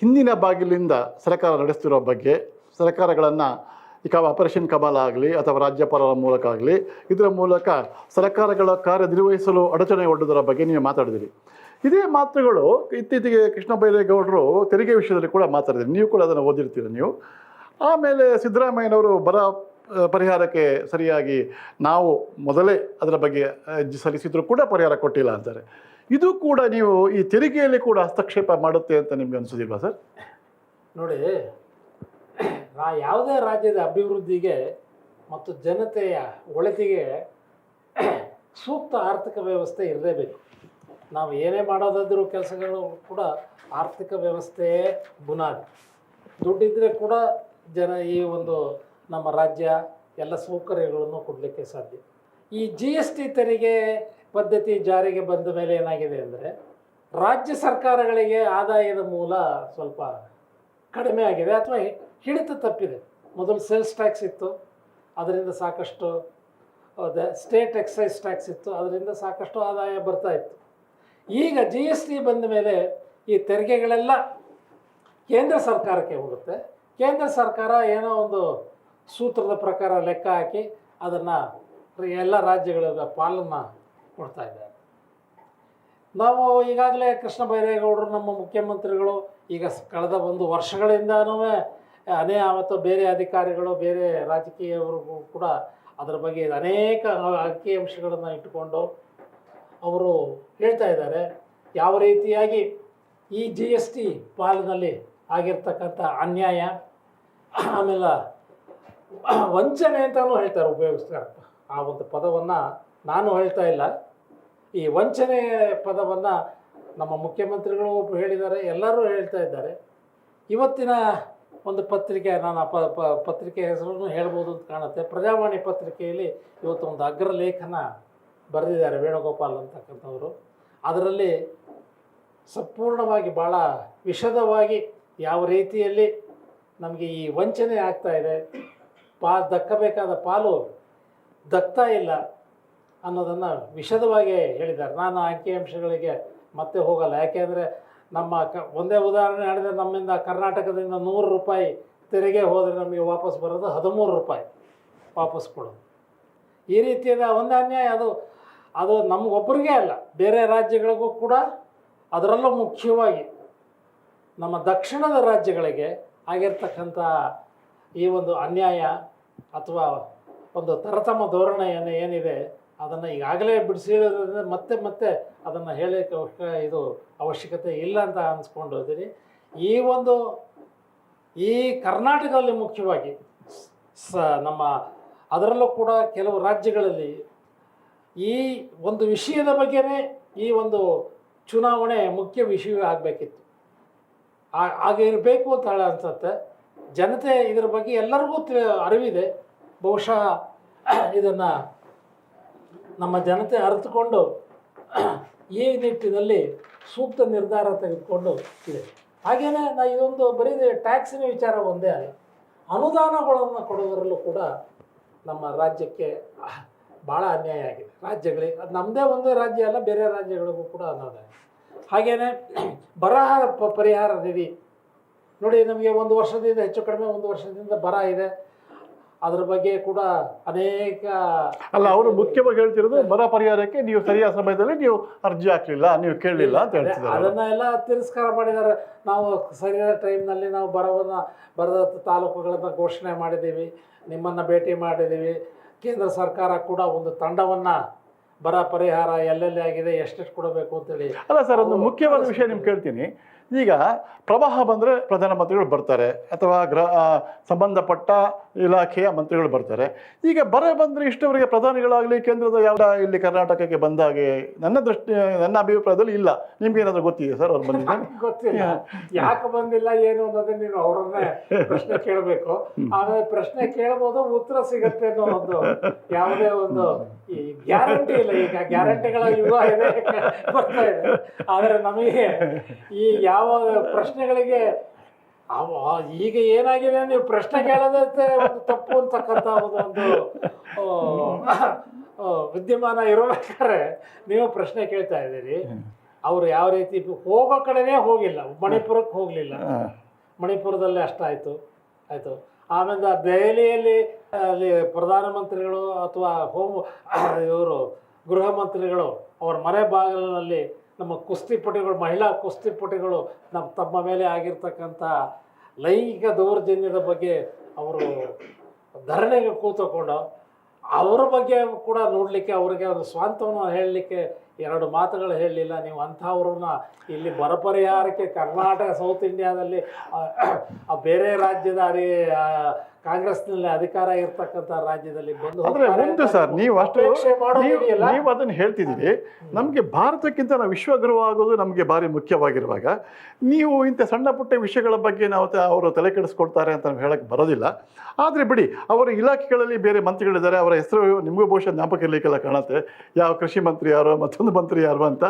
[SPEAKER 2] ಹಿಂದಿನ ಬಾಗಿಲಿಂದ ಸರ್ಕಾರ ನಡೆಸ್ತಿರೋ ಬಗ್ಗೆ, ಸರ್ಕಾರಗಳನ್ನು ಈಗ ಆಪರೇಷನ್ ಕಮಲ ಆಗಲಿ ಅಥವಾ ರಾಜ್ಯಪಾಲರ ಮೂಲಕ ಆಗಲಿ, ಇದರ ಮೂಲಕ ಸರ್ಕಾರಗಳ ಕಾರ್ಯನಿರ್ವಹಿಸಲು ಅಡಚಣೆ ಒಡ್ಡುವುದರ ಬಗ್ಗೆ ನೀವು ಮಾತಾಡಿದಿರಿ. ಇದೇ ಮಾತುಗಳು ಇತ್ತೀಚೆಗೆ ಕೃಷ್ಣ ಬೈರೇಗೌಡರು ತೆರಿಗೆ ವಿಷಯದಲ್ಲಿ ಕೂಡ ಮಾತಾಡಿದ್ರು ನೀವು ಕೂಡ ಅದನ್ನು ಓದಿರ್ತೀರ ನೀವು. ಆಮೇಲೆ ಸಿದ್ದರಾಮಯ್ಯನವರು ಬರ ಪರಿಹಾರಕ್ಕೆ ಸರಿಯಾಗಿ ನಾವು ಮೊದಲೇ ಅದರ ಬಗ್ಗೆ ಅರ್ಜಿ ಸಲ್ಲಿಸಿದ್ರು ಕೂಡ ಪರಿಹಾರ ಕೊಟ್ಟಿಲ್ಲ ಅಂತಾರೆ. ಇದು ಕೂಡ ನೀವು ಈ ತೆರಿಗೆಯಲ್ಲಿ ಕೂಡ ಹಸ್ತಕ್ಷೇಪ ಮಾಡುತ್ತೆ ಅಂತ ನಿಮ್ಗೆ ಅನಿಸೋದಿಲ್ವಾ ಸರ್?
[SPEAKER 1] ನೋಡಿ ಯಾವುದೇ ರಾಜ್ಯದ ಅಭಿವೃದ್ಧಿಗೆ ಮತ್ತು ಜನತೆಯ ಒಳಿತಿಗೆ ಸೂಕ್ತ ಆರ್ಥಿಕ ವ್ಯವಸ್ಥೆ ಇರಲೇಬೇಕು ನಾವು ಏನೇ ಮಾಡೋದಾದರೂ ಕೆಲಸಗಳು ಕೂಡ ಆರ್ಥಿಕ ವ್ಯವಸ್ಥೆಯೇ ಬುನಾದಿ. ದುಡ್ಡಿದ್ದರೆ ಕೂಡ ಜನ ಈ ಒಂದು ನಮ್ಮ ರಾಜ್ಯ ಎಲ್ಲ ಸೌಕರ್ಯಗಳನ್ನು ಕೊಡಲಿಕ್ಕೆ ಸಾಧ್ಯ. ಈ ಜಿ ಎಸ್ ಟಿ ತೆರಿಗೆ ಪದ್ಧತಿ ಜಾರಿಗೆ ಬಂದ ಮೇಲೆ ಏನಾಗಿದೆ ಅಂದರೆ, ರಾಜ್ಯ ಸರ್ಕಾರಗಳಿಗೆ ಆದಾಯದ ಮೂಲ ಸ್ವಲ್ಪ ಕಡಿಮೆ ಆಗಿದೆ ಅಥವಾ ಹಿಡಿತ ತಪ್ಪಿದೆ. ಮೊದಲು ಸೇಲ್ಸ್ ಟ್ಯಾಕ್ಸ್ ಇತ್ತು, ಅದರಿಂದ ಸಾಕಷ್ಟು ಸ್ಟೇಟ್ ಎಕ್ಸೈಸ್ ಟ್ಯಾಕ್ಸ್ ಇತ್ತು, ಅದರಿಂದ ಸಾಕಷ್ಟು ಆದಾಯ ಬರ್ತಾ ಇತ್ತು. ಈಗ ಜಿ ಎಸ್ ಟಿ ಬಂದ ಮೇಲೆ ಈ ತೆರಿಗೆಗಳೆಲ್ಲ ಕೇಂದ್ರ ಸರ್ಕಾರಕ್ಕೆ ಹೋಗುತ್ತೆ. ಕೇಂದ್ರ ಸರ್ಕಾರ ಏನೋ ಒಂದು ಸೂತ್ರದ ಪ್ರಕಾರ ಲೆಕ್ಕ ಹಾಕಿ ಅದನ್ನು ಎಲ್ಲ ರಾಜ್ಯಗಳ ಪಾಲನ್ನು ಕೊಡ್ತಾ ಇದ್ದಾರೆ. ನಾವು ಈಗಾಗಲೇ ಕೃಷ್ಣ ಬೈರೇಗೌಡರು, ನಮ್ಮ ಮುಖ್ಯಮಂತ್ರಿಗಳು ಈಗ ಕಳೆದ ಒಂದು ವರ್ಷಗಳಿಂದನೂ ಅನೇ ಮತ್ತು ಬೇರೆ ಅಧಿಕಾರಿಗಳು, ಬೇರೆ ರಾಜಕೀಯವರು ಕೂಡ ಅದರ ಬಗ್ಗೆ ಅನೇಕ ಅಂಕಿಅಂಶಗಳನ್ನು ಇಟ್ಟುಕೊಂಡು ಅವರು ಹೇಳ್ತಾ ಇದ್ದಾರೆ. ಯಾವ ರೀತಿಯಾಗಿ ಈ ಜಿ ಎಸ್ ಟಿ ಪಾಲಿನಲ್ಲಿ ಆಗಿರ್ತಕ್ಕಂಥ ಅನ್ಯಾಯ, ಆಮೇಲೆ ವಂಚನೆ ಅಂತಲೂ ಹೇಳ್ತಾರೆ ಉಪಯೋಗಿಸ್ತಾರೆ ಆ ಒಂದು ಪದವನ್ನು ನಾನು ಹೇಳ್ತಾ ಇಲ್ಲ. ಈ ವಂಚನೆ ಪದವನ್ನು ನಮ್ಮ ಮುಖ್ಯಮಂತ್ರಿಗಳು ಹೇಳಿದ್ದಾರೆ, ಎಲ್ಲರೂ ಹೇಳ್ತಾ ಇದ್ದಾರೆ. ಇವತ್ತಿನ ಒಂದು ಪತ್ರಿಕೆ, ನಾನು ಪ- ಪತ್ರಿಕೆ ಹೆಸರನ್ನು ಹೇಳ್ಬೋದು ಅಂತ ಕಾಣುತ್ತೆ. ಪ್ರಜಾವಾಣಿ ಪತ್ರಿಕೆಯಲ್ಲಿ ಇವತ್ತು ಒಂದು ಅಗ್ರ ಲೇಖನ ಬರೆದಿದ್ದಾರೆ ವೇಣುಗೋಪಾಲ್ ಅಂತಕ್ಕಂಥವರು. ಅದರಲ್ಲಿ ಸಂಪೂರ್ಣವಾಗಿ ಭಾಳ ವಿಷದವಾಗಿ ಯಾವ ರೀತಿಯಲ್ಲಿ ನಮಗೆ ಈ ವಂಚನೆ ಆಗ್ತಾ ಇದೆ ಪಾ ದಕ್ಕಬೇಕಾದ ಪಾಲು ದಕ್ತಾ ಇಲ್ಲ ಅನ್ನೋದನ್ನು ವಿಷದವಾಗಿ ಹೇಳಿದ್ದಾರೆ. ನಾನು ಅಂಕಿಅಂಶಗಳಿಗೆ ಮತ್ತೆ ಹೋಗಲ್ಲ. ಯಾಕೆಂದರೆ ನಮ್ಮ ಕ ಒಂದೇ ಉದಾಹರಣೆ ಹೇಳಿದರೆ ನಮ್ಮಿಂದ ಕರ್ನಾಟಕದಿಂದ ನೂರು ರೂಪಾಯಿ ತೆರಿಗೆ ಹೋದರೆ ನಮಗೆ ವಾಪಸ್ ಬರೋದು ಹದಿಮೂರು ರೂಪಾಯಿ ವಾಪಸ್ ಕೊಡೋದು. ಈ ರೀತಿಯಾದ ಒಂದು ಅನ್ಯಾಯ ಅದು ಅದು ನಮಗೊಬ್ಬರಿಗೆ ಅಲ್ಲ, ಬೇರೆ ರಾಜ್ಯಗಳಿಗೂ ಕೂಡ ಅದರಲ್ಲೂ ಮುಖ್ಯವಾಗಿ ನಮ್ಮ ದಕ್ಷಿಣದ ರಾಜ್ಯಗಳಿಗೆ ಆಗಿರ್ತಕ್ಕಂಥ ಈ ಒಂದು ಅನ್ಯಾಯ ಅಥವಾ ಒಂದು ತರತಮ ಧೋರಣೆ ಏನು ಏನಿದೆ, ಅದನ್ನು ಈಗಾಗಲೇ ಬಿಡಿಸಿರೋದ್ರಿಂದ ಮತ್ತೆ ಮತ್ತೆ ಅದನ್ನು ಹೇಳೋಕ್ಕೆ ಅವಶ್ಯ ಇದು ಅವಶ್ಯಕತೆ ಇಲ್ಲ ಅಂತ ಅನ್ಸ್ಕೊಂಡು ಹೋದಿರಿ. ಈ ಒಂದು ಈ ಕರ್ನಾಟಕದಲ್ಲಿ ಮುಖ್ಯವಾಗಿ ಸ ನಮ್ಮ ಅದರಲ್ಲೂ ಕೂಡ ಕೆಲವು ರಾಜ್ಯಗಳಲ್ಲಿ ಈ ಒಂದು ವಿಷಯದ ಬಗ್ಗೆನೇ ಈ ಒಂದು ಚುನಾವಣೆ ಮುಖ್ಯ ವಿಷಯ ಆಗಬೇಕಿತ್ತು. ಆಗಿರಬೇಕು ಅಂತ ಹೇಳ ಅನ್ಸುತ್ತೆ ಜನತೆ ಇದರ ಬಗ್ಗೆ ಎಲ್ಲರಿಗೂ ಅರಿವಿದೆ. ಬಹುಶಃ ಇದನ್ನು ನಮ್ಮ ಜನತೆ ಅರಿತುಕೊಂಡು ಈ ನಿಟ್ಟಿನಲ್ಲಿ ಸೂಕ್ತ ನಿರ್ಧಾರ ತೆಗೆದುಕೊಂಡು ಇದೆ. ಹಾಗೆಯೇ ನಾ ಇದೊಂದು ಬರೀ ಟ್ಯಾಕ್ಸಿನ ವಿಚಾರ ಒಂದೇ ಅಲ್ಲ, ಅನುದಾನಗಳನ್ನು ಕೊಡೋದರಲ್ಲೂ ಕೂಡ ನಮ್ಮ ರಾಜ್ಯಕ್ಕೆ ಭಾಳ ಅನ್ಯಾಯ ಆಗಿದೆ. ರಾಜ್ಯಗಳಿಗೆ ಅದು ನಮ್ಮದೇ ಒಂದೇ ರಾಜ್ಯ ಅಲ್ಲ, ಬೇರೆ ರಾಜ್ಯಗಳಿಗೂ ಕೂಡ ಅನ್ನೋದಾಗಿದೆ ಹಾಗೆಯೇ ಬರಹ ಪರಿಹಾರ ನಿಧಿ ನೋಡಿ ನಮಗೆ ಒಂದು ವರ್ಷದಿಂದ ಹೆಚ್ಚು ಕಡಿಮೆ ಒಂದು ವರ್ಷದಿಂದ ಬರ ಇದೆ. ಅದ್ರ ಬಗ್ಗೆ ಕೂಡ ಅನೇಕ
[SPEAKER 2] ಅಲ್ಲ ಅವರು ಮುಖ್ಯವಾಗಿ ಹೇಳ್ತಿರೋದು ಬರ ಪರಿಹಾರಕ್ಕೆ ನೀವು ಸರಿಯಾದ ಸಮಯದಲ್ಲಿ ನೀವು ಅರ್ಜಿ ಹಾಕ್ಲಿಲ್ಲ ನೀವು ಕೇಳಲಿಲ್ಲ ಅಂತ ಹೇಳ್ತಿದ್ದಾರೆ
[SPEAKER 1] ಅದನ್ನ ಎಲ್ಲ ತಿರಸ್ಕಾರ ಮಾಡಿದ್ದಾರೆ. ನಾವು ಸರಿಯಾದ ಟೈಮ್ನಲ್ಲಿ ನಾವು ಬರವನ್ನು ಬರದ ತಾಲೂಕುಗಳನ್ನ ಘೋಷಣೆ ಮಾಡಿದ್ದೀವಿ ನಿಮ್ಮನ್ನು ಭೇಟಿ ಮಾಡಿದ್ದೀವಿ. ಕೇಂದ್ರ ಸರ್ಕಾರ ಕೂಡ ಒಂದು ತಂಡವನ್ನು ಬರ ಪರಿಹಾರ ಎಲ್ಲೆಲ್ಲಿ ಆಗಿದೆ ಎಷ್ಟೆಷ್ಟು ಕೊಡಬೇಕು ಅಂತೇಳಿ.
[SPEAKER 2] ಅಲ್ಲ ಸರ್ ಒಂದು ಮುಖ್ಯವಾದ ವಿಷಯ ನಿಮ್ಗೆ ಕೇಳ್ತೀನಿ. ಈಗ ಪ್ರವಾಹ ಬಂದರೆ ಪ್ರಧಾನಮಂತ್ರಿಗಳು ಬರ್ತಾರೆ ಅಥವಾ ಗ್ರ ಸಂಬಂಧಪಟ್ಟ ಇಲಾಖೆಯ ಮಂತ್ರಿಗಳು ಬರ್ತಾರೆ. ಈಗ ಬರ ಬಂದರೆ ಇಷ್ಟವರೆಗೆ ಪ್ರಧಾನಿಗಳಾಗಲಿ ಕೇಂದ್ರದ ಯಾವ ಇಲ್ಲಿ ಕರ್ನಾಟಕಕ್ಕೆ ಬಂದಾಗೆ ನನ್ನ ದೃಷ್ಟಿ ನನ್ನ ಅಭಿಪ್ರಾಯದಲ್ಲಿ ಇಲ್ಲ. ನಿಮ್ಗೆ ಏನಾದರೂ ಗೊತ್ತಿದೆ ಸರ್ ಅವ್ರು ಬಂದಿದ್ದಾರೆ
[SPEAKER 1] ಗೊತ್ತಿಲ್ಲ. ಯಾಕೆ ಬಂದಿಲ್ಲ ಏನು ಅನ್ನೋದನ್ನ ನೀನು ಅವರನ್ನೇ ಪ್ರಶ್ನೆ ಕೇಳಬೇಕು. ಆಮೇಲೆ ಪ್ರಶ್ನೆ ಕೇಳ್ಬೋದು ಉತ್ತರ ಸಿಗತ್ತೆ ಅನ್ನೋ ಒಂದು ಯಾವುದೇ ಒಂದು ಗ್ಯಾರಂಟಿ ಇಲ್ಲ. ಈಗ ಗ್ಯಾರಂಟಿಗಳ ಯುವ ಇದೆ ಬರ್ತಾ ಇದೆ. ಆದರೆ ನಮಗೆ ಈ ಯಾವ ಪ್ರಶ್ನೆಗಳಿಗೆ ಅವ ಈಗ ಏನಾಗಿದೆ ನೀವು ಪ್ರಶ್ನೆ ಕೇಳೋದಂತೆ ಒಂದು ತಪ್ಪು ಅಂತಕ್ಕಂಥ ಒಂದು ವಿದ್ಯಮಾನ ಇರಬೇಕಾದ್ರೆ ನೀವು ಪ್ರಶ್ನೆ ಕೇಳ್ತಾ ಇದ್ದೀರಿ. ಅವರು ಯಾವ ರೀತಿ ಹೋಗೋ ಕಡೆನೇ ಹೋಗಿಲ್ಲ ಮಣಿಪುರಕ್ಕೆ ಹೋಗಲಿಲ್ಲ. ಮಣಿಪುರದಲ್ಲಿ ಅಷ್ಟಾಯಿತು ಆಯಿತು. ಆಮೇಲೆ ದೆಹಲಿಯಲ್ಲಿ ಅಲ್ಲಿ ಪ್ರಧಾನಮಂತ್ರಿಗಳು ಅಥವಾ ಹೋಮ್ ಇವರು ಗೃಹ ಮಂತ್ರಿಗಳು ಅವ್ರ ಮನೆ ಬಾಗಿಲಿನಲ್ಲಿ ನಮ್ಮ ಕುಸ್ತಿಪಟುಗಳು ಮಹಿಳಾ ಕುಸ್ತಿಪಟುಗಳು ನಮ್ಮ ತಮ್ಮ ಮೇಲೆ ಆಗಿರ್ತಕ್ಕಂಥ ಲೈಂಗಿಕ ದೌರ್ಜನ್ಯದ ಬಗ್ಗೆ ಅವರು ಧರಣಿಗೆ ಕೂತುಕೊಂಡು, ಅವರ ಬಗ್ಗೆ ಕೂಡ ನೋಡಲಿಕ್ಕೆ, ಅವರಿಗೆ ಒಂದು ಸ್ವಾಂತವನ್ನು ಹೇಳಲಿಕ್ಕೆ ಎರಡು ಮಾತುಗಳು ಹೇಳಲಿಲ್ಲ. ನೀವು ಅಂಥವ್ರನ್ನ ಇಲ್ಲಿ ಬರಪರಿಹಾರಕ್ಕೆ ಕರ್ನಾಟಕ ಸೌತ್ ಇಂಡಿಯಾದಲ್ಲಿ ಬೇರೆ ರಾಜ್ಯದ ಕಾಂಗ್ರೆಸ್ನಲ್ಲಿ ಅಧಿಕಾರ ಇರ್ತಕ್ಕಂಥ ರಾಜ್ಯದಲ್ಲಿ ಬಂದು
[SPEAKER 2] ಅಂದರೆ
[SPEAKER 1] ಮುಂದೆ
[SPEAKER 2] ಸರ್ ನೀವು ಅಷ್ಟು? ನೀವು- ಅದನ್ನು ಹೇಳ್ತಿದ್ದೀರಿ. ನಮಗೆ ಭಾರತಕ್ಕಿಂತ ನಾವು ವಿಶ್ವಗುರು ಆಗೋದು ನಮಗೆ ಭಾರಿ ಮುಖ್ಯವಾಗಿರುವಾಗ ನೀವು ಇಂಥ ಸಣ್ಣ ಪುಟ್ಟ ವಿಷಯಗಳ ಬಗ್ಗೆ ನಾವು ಅವರು ತಲೆ ಕೆಡಿಸ್ಕೊಡ್ತಾರೆ ಅಂತ ನಾವು ಹೇಳಕ್ಕೆ ಬರೋದಿಲ್ಲ. ಆದರೆ ಬಿಡಿ ಅವರ ಇಲಾಖೆಗಳಲ್ಲಿ ಬೇರೆ ಮಂತ್ರಿಗಳಿದ್ದಾರೆ ಅವರ ಹೆಸರು ನಿಮಗೂ ಬಹುಶಃ ಜ್ಞಾಪಕ ಇರಲಿಕ್ಕೆಲ್ಲ ಕಾಣುತ್ತೆ. ಯಾವ ಕೃಷಿ ಮಂತ್ರಿ ಯಾರೋ ಮತ್ತೊಂದು ಮಂತ್ರಿ ಯಾರು ಅಂತ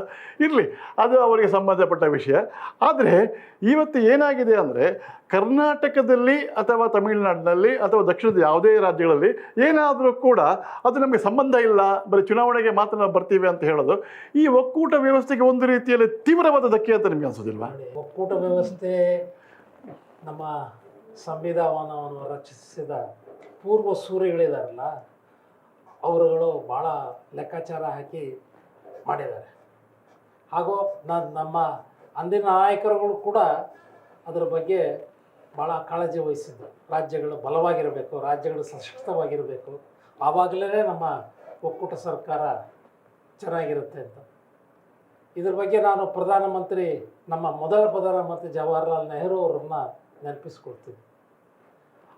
[SPEAKER 2] ಇರಲಿ. ಅದು ಅವರಿಗೆ ಸಂಬಂಧಪಟ್ಟ ವಿಷಯ. ಆದರೆ ಇವತ್ತು ಏನಾಗಿದೆ ಅಂದರೆ ಕರ್ನಾಟಕದಲ್ಲಿ ಅಥವಾ ತಮಿಳುನಾಡಿನಲ್ಲಿ ಅಥವಾ ದಕ್ಷಿಣದ ಯಾವುದೇ ರಾಜ್ಯಗಳಲ್ಲಿ ಏನಾದರೂ ಕೂಡ ಅದು ನಮಗೆ ಸಂಬಂಧ ಇಲ್ಲ. ಬರೀ ಚುನಾವಣೆಗೆ ಮಾತ್ರ ನಾವು ಬರ್ತೀವಿ ಅಂತ ಹೇಳೋದು. ಈ ಒಕ್ಕೂಟ ವ್ಯವಸ್ಥೆಗೆ ಒಂದು ರೀತಿಯಲ್ಲಿ ತೀವ್ರವಾದ ಧಕ್ಕೆ ಅಂತ ನಿಮಗೆ ಅನಿಸೋದಿಲ್ವಾ?
[SPEAKER 1] ಒಕ್ಕೂಟ ವ್ಯವಸ್ಥೆ ನಮ್ಮ ಸಂವಿಧಾನವನ್ನು ರಚಿಸಿದ ಪೂರ್ವ ಸೂರ್ಯಗಳಿದಾರಲ್ಲ ಅವರುಗಳು ಭಾಳ ಲೆಕ್ಕಾಚಾರ ಹಾಕಿ ಮಾಡಿದ್ದಾರೆ. ಹಾಗೂ ನಮ್ಮ ಅಂದಿನ ನಾಯಕರುಗಳು ಕೂಡ ಅದರ ಬಗ್ಗೆ ಭಾಳ ಕಾಳಜಿ ವಹಿಸಿದ್ದು. ರಾಜ್ಯಗಳು ಬಲವಾಗಿರಬೇಕು, ರಾಜ್ಯಗಳು ಸಶಕ್ತವಾಗಿರಬೇಕು. ಆವಾಗಲೇ ನಮ್ಮ ಒಕ್ಕೂಟ ಸರ್ಕಾರ ಚೆನ್ನಾಗಿರುತ್ತೆ ಅಂತ. ಇದ್ರ ಬಗ್ಗೆ ನಾನು ಪ್ರಧಾನಮಂತ್ರಿ, ನಮ್ಮ ಮೊದಲ ಪ್ರಧಾನಮಂತ್ರಿ ಜವಾಹರ್ಲಾಲ್ ನೆಹರು ಅವರನ್ನು ನೆನಪಿಸ್ಕೊಳ್ತೀನಿ.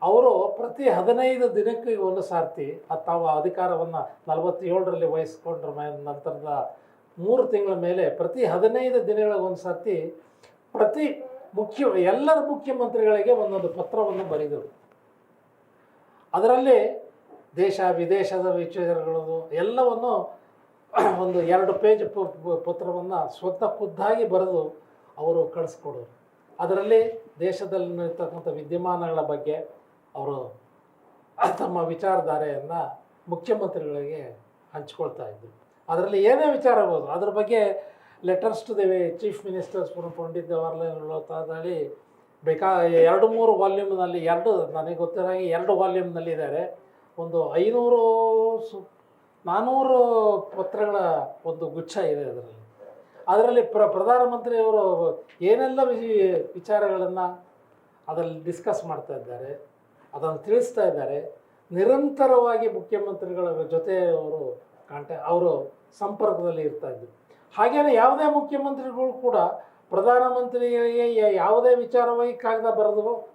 [SPEAKER 1] ಅವರು ಪ್ರತಿ ಹದಿನೈದು ದಿನಕ್ಕೆ ಒಂದು ಸಾರ್ತಿ ತಾವು ಅಧಿಕಾರವನ್ನು ನಲವತ್ತೇಳರಲ್ಲಿ ವಹಿಸ್ಕೊಂಡ್ರ ನಂತರದ ಮೂರು ತಿಂಗಳ ಮೇಲೆ ಪ್ರತಿ ಹದಿನೈದು ದಿನಗಳಿಗೆ ಒಂದು ಸರ್ತಿ ಪ್ರತಿ ಮುಖ್ಯ ಎಲ್ಲರ ಮುಖ್ಯಮಂತ್ರಿಗಳಿಗೆ ಒಂದೊಂದು ಪತ್ರವನ್ನು ಬರೆದರು. ಅದರಲ್ಲಿ ದೇಶ ವಿದೇಶದ ವಿಚಾರಗಳು ಎಲ್ಲವನ್ನು ಒಂದು ಎರಡು ಪೇಜ್ ಪತ್ರವನ್ನು ಸ್ವತಃ ಖುದ್ದಾಗಿ ಬರೆದು ಅವರು ಕಳಿಸ್ಕೊಡೋರು. ಅದರಲ್ಲಿ ದೇಶದಲ್ಲಿ ನಡೀತಕ್ಕಂಥ ವಿದ್ಯಮಾನಗಳ ಬಗ್ಗೆ ಅವರು ತಮ್ಮ ವಿಚಾರಧಾರೆಯನ್ನು ಮುಖ್ಯಮಂತ್ರಿಗಳಿಗೆ ಹಂಚ್ಕೊಳ್ತಾ ಇದ್ದರು ಅದರಲ್ಲಿ ಏನೇ ವಿಚಾರ ಆಗ್ಬೋದು ಅದ್ರ ಬಗ್ಗೆ letters to the chief ministers Pandit Jawaharlal ಹೇಳಿ ಬೇಕಾ, ಎರಡು ಮೂರು ವಾಲ್ಯೂಮ್ನಲ್ಲಿ ಎರಡು, ನನಗೆ ಗೊತ್ತಿರೋ ಹಾಗೆ ಎರಡು ವಾಲ್ಯೂಮ್ನಲ್ಲಿ ಇದ್ದಾರೆ. ಒಂದು ಐನೂರು ಸು ನಾನ್ನೂರು ಪತ್ರಗಳ ಒಂದು ಗುಚ್ಛ ಇದೆ ಅದರಲ್ಲಿ. ಅದರಲ್ಲಿ ಪ್ರ ಪ್ರಧಾನಮಂತ್ರಿಯವರು ಏನೆಲ್ಲ ವಿಜಿ ವಿಚಾರಗಳನ್ನು ಅದರಲ್ಲಿ ಡಿಸ್ಕಸ್ ಮಾಡ್ತಾ ಇದ್ದಾರೆ, ಅದನ್ನು ತಿಳಿಸ್ತಾ ಇದ್ದಾರೆ. ನಿರಂತರವಾಗಿ ಮುಖ್ಯಮಂತ್ರಿಗಳ ಜೊತೆ ಅವರು ಕಾಂಟ್ಯಾ ಅವರು ಸಂಪರ್ಕದಲ್ಲಿ ಇರ್ತಾ ಇದ್ರು. ಹಾಗೆಯೇ ಯಾವುದೇ ಮುಖ್ಯಮಂತ್ರಿಗಳು ಕೂಡ ಪ್ರಧಾನಮಂತ್ರಿಗಳಿಗೆ ಯಾವುದೇ ವಿಚಾರವಾಗಿ ಕಾಗದ ಬರೆದು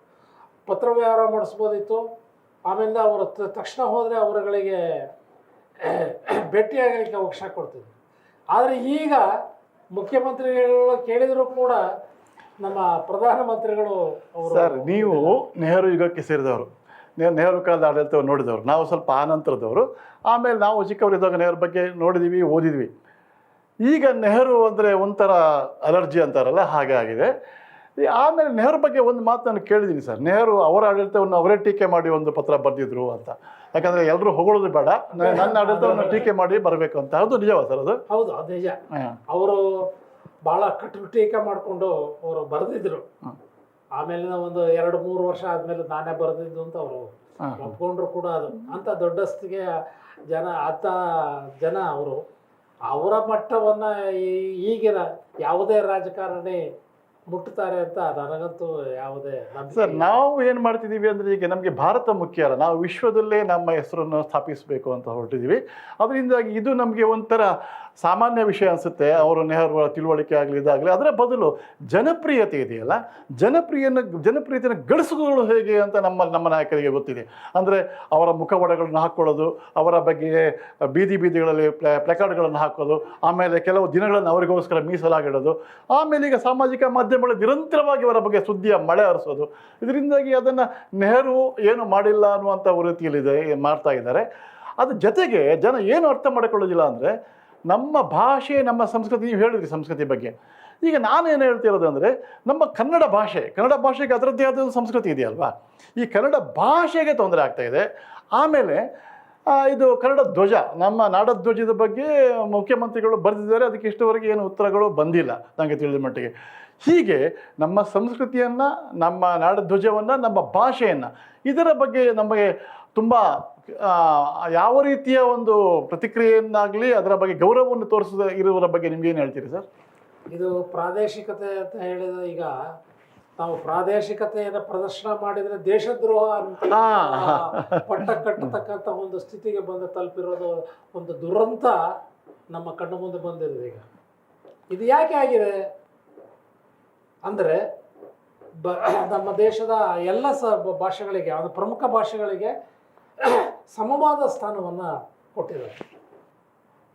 [SPEAKER 1] ಪತ್ರ ವ್ಯವಹಾರ ಮಾಡಿಸ್ಬೋದಿತ್ತು. ಆಮೇಲೆ ಅವರು ತ- ತಕ್ಷಣ ಹೋದರೆ ಅವರುಗಳಿಗೆ ಭೇಟಿಯಾಗಲಿಕ್ಕೆ ಅವಕಾಶ ಕೊಡ್ತಿದ್ರು. ಆದರೆ ಈಗ ಮುಖ್ಯಮಂತ್ರಿಗಳು ಕೇಳಿದರೂ ಕೂಡ ನಮ್ಮ ಪ್ರಧಾನಮಂತ್ರಿಗಳು ಅವರು
[SPEAKER 2] ಸರ್ ನೀವು ನೆಹರು ಯುಗಕ್ಕೆ ಸೇರಿದವರು. ನೆಹರು ಕಾಲದ ಆಡಳಿತವನ್ನು ನೋಡಿದವರು. ನಾವು ಸ್ವಲ್ಪ ಆನಂತರದವರು. ಆಮೇಲೆ ನಾವು ಚಿಕ್ಕವರಿದ್ದಾಗ ನೆಹರು ಬಗ್ಗೆ ನೋಡಿದ್ದೀವಿ ಓದಿದ್ವಿ. ಈಗ ನೆಹರು ಅಂದರೆ ಒಂಥರ ಅಲರ್ಜಿ ಅಂತಾರಲ್ಲ ಹಾಗೆ ಆಗಿದೆ. ಈ ಆಮೇಲೆ ನೆಹರು ಬಗ್ಗೆ ಒಂದು ಮಾತು ನಾನು ಕೇಳಿದ್ದೀನಿ ಸರ್. ನೆಹರು ಅವರ ಆಡಳಿತವನ್ನು ಅವರೇ ಟೀಕೆ ಮಾಡಿ ಒಂದು ಪತ್ರ ಬರೆದಿದ್ರು ಅಂತ. ಯಾಕಂದರೆ ಎಲ್ಲರೂ ಹೊಗಳೋದು ಬೇಡ. ನನ್ನ ಆಡಳಿತವನ್ನು ಟೀಕೆ ಮಾಡಿ ಬರಬೇಕು ಅಂತ. ಅದು ನಿಜವಾ ಸರ್ ಅದು?
[SPEAKER 1] ಹೌದು ಅದು ನಿಜ.
[SPEAKER 2] ಅವರು
[SPEAKER 1] ಅವರು ಬಹಳ ಕಟ್ಟುಟೀಕೆ ಮಾಡಿಕೊಂಡು ಅವರು ಬರೆದಿದ್ರು. ಆಮೇಲಿನ ಒಂದು ಎರಡು ಮೂರು ವರ್ಷ ಆದ್ಮೇಲೆ ನಾನೇ ಬರೆದಿದ್ದು ಅಂತ ಅವರು ಒಪ್ಕೊಂಡ್ರು ಕೂಡ ಅದು. ಅಂತ ದೊಡ್ಡಸ್ತಿಗೆ ಜನ ಆತ ಜನ ಅವರು. ಅವರ ಮಟ್ಟವನ್ನ ಈ- ಈಗಿನ ಯಾವುದೇ ರಾಜಕಾರಣಿ ಮುಟ್ತಾರೆ ಅಂತ ನನಗಂತೂ ಯಾವುದೇ
[SPEAKER 2] ಸರ್. ನಾವು ಏನು ಮಾಡ್ತಿದ್ದೀವಿ ಅಂದರೆ ಈಗ ನಮಗೆ ಭಾರತ ಮುಖ್ಯ ಅಲ್ಲ. ನಾವು ವಿಶ್ವದಲ್ಲೇ ನಮ್ಮ ಹೆಸರನ್ನು ಸ್ಥಾಪಿಸಬೇಕು ಅಂತ ಹೊರಟಿದ್ದೀವಿ. ಅದರಿಂದಾಗಿ ಇದು ನಮಗೆ ಒಂಥರ ಸಾಮಾನ್ಯ ವಿಷಯ ಅನಿಸುತ್ತೆ. ಅವರು ನೆಹರು ತಿಳುವಳಿಕೆ ಆಗಲಿ ಇದಾಗಲಿ ಅದರ ಬದಲು ಜನಪ್ರಿಯತೆ ಇದೆಯಲ್ಲ? ಜನಪ್ರಿಯನ ಜನಪ್ರಿಯತೆಯನ್ನು ಗಳಿಸೋದು ಹೇಗೆ ಅಂತ ನಮ್ಮ ನಮ್ಮ ನಾಯಕರಿಗೆ ಗೊತ್ತಿದೆ. ಅಂದರೆ ಅವರ ಮುಖವಾಡಗಳನ್ನು ಹಾಕ್ಕೊಳ್ಳೋದು ಅವರ ಬಗ್ಗೆ ಬೀದಿ ಬೀದಿಗಳಲ್ಲಿ ಪ್ಲೇ ಪ್ಲೆಕಾರ್ಡ್ಗಳನ್ನು ಹಾಕೋದು ಆಮೇಲೆ ಕೆಲವು ದಿನಗಳನ್ನು ಅವರಿಗೋಸ್ಕರ ಮೀಸಲಾಗಿಡೋದು ಆಮೇಲೆ ಈಗ ಸಾಮಾಜಿಕ ಮಾಧ್ಯಮಗಳು ನಿರಂತರವಾಗಿ ಅವರ ಬಗ್ಗೆ ಸುದ್ದಿಯ ಮಳೆ ಹರಿಸೋದು. ಇದರಿಂದಾಗಿ ಅದನ್ನು ನೆಹರು ಏನು ಮಾಡಿಲ್ಲ ಅನ್ನುವಂಥ ರೀತಿಯಲ್ಲಿದೆ ಮಾಡ್ತಾ ಇದ್ದಾರೆ. ಅದ್ರ ಜೊತೆಗೆ ಜನ ಏನು ಅರ್ಥ ಮಾಡಿಕೊಳ್ಳೋದಿಲ್ಲ ಅಂದರೆ ನಮ್ಮ ಭಾಷೆ, ನಮ್ಮ ಸಂಸ್ಕೃತಿ, ನೀವು ಹೇಳಿದ್ರಿ ಸಂಸ್ಕೃತಿ ಬಗ್ಗೆ. ಈಗ ನಾನೇನು ಹೇಳ್ತಿರೋದು ಅಂದರೆ ನಮ್ಮ ಕನ್ನಡ ಭಾಷೆ, ಕನ್ನಡ ಭಾಷೆಗೆ ಅದರದ್ದೇ ಆದ ಸಂಸ್ಕೃತಿ ಇದೆಯಲ್ವಾ ಈ ಕನ್ನಡ ಭಾಷೆಗೆ ತೊಂದರೆ ಆಗ್ತಾ ಇದೆ. ಆಮೇಲೆ ಇದು ಕನ್ನಡ ಧ್ವಜ, ನಮ್ಮ ನಾಡಧ್ವಜದ ಬಗ್ಗೆ ಮುಖ್ಯಮಂತ್ರಿಗಳು ಬರೆದಿದ್ದಾರೆ, ಅದಕ್ಕೆ ಇಷ್ಟವರೆಗೆ ಏನು ಉತ್ತರಗಳು ಬಂದಿಲ್ಲ ನನಗೆ ತಿಳಿದ ಮಟ್ಟಿಗೆ. ಹೀಗೆ ನಮ್ಮ ಸಂಸ್ಕೃತಿಯನ್ನು ನಮ್ಮ ನಾಡಧ್ವಜವನ್ನು ನಮ್ಮ ಭಾಷೆಯನ್ನು ಇದರ ಬಗ್ಗೆ ನಮಗೆ ತುಂಬ ಯಾವ ರೀತಿಯ ಒಂದು ಪ್ರತಿಕ್ರಿಯೆಯನ್ನಾಗಲಿ ಅದರ ಬಗ್ಗೆ ಗೌರವವನ್ನು ತೋರಿಸದ ಇರುವುದರ ಬಗ್ಗೆ ನಿಮ್ಗೆ ಏನು ಹೇಳ್ತೀರಿ ಸರ್?
[SPEAKER 1] ಇದು ಪ್ರಾದೇಶಿಕತೆ ಅಂತ ಹೇಳಿದ ಈಗ ನಾವು ಪ್ರಾದೇಶಿಕತೆಯನ್ನು ಪ್ರದರ್ಶನ ಮಾಡಿದರೆ ದೇಶದ್ರೋಹ ಅಂತ. ಪಟ್ಟ ಕಟ್ಟತಕ್ಕಂಥ ಒಂದು ಸ್ಥಿತಿಗೆ ಬಂದು ತಲುಪಿರೋದು ಒಂದು ದುರಂತ ನಮ್ಮ ಕಣ್ಣು ಮುಂದೆ ಬಂದಿದೆ ಈಗ. ಇದು ಯಾಕೆ ಆಗಿದೆ? ಅಂದರೆ ಬ ನಮ್ಮ ದೇಶದ ಎಲ್ಲ ಸ ಭಾಷೆಗಳಿಗೆ, ಅದು ಪ್ರಮುಖ ಭಾಷೆಗಳಿಗೆ ಸಮವಾದ ಸ್ಥಾನವನ್ನು ಕೊಟ್ಟಿದ್ದಾರೆ.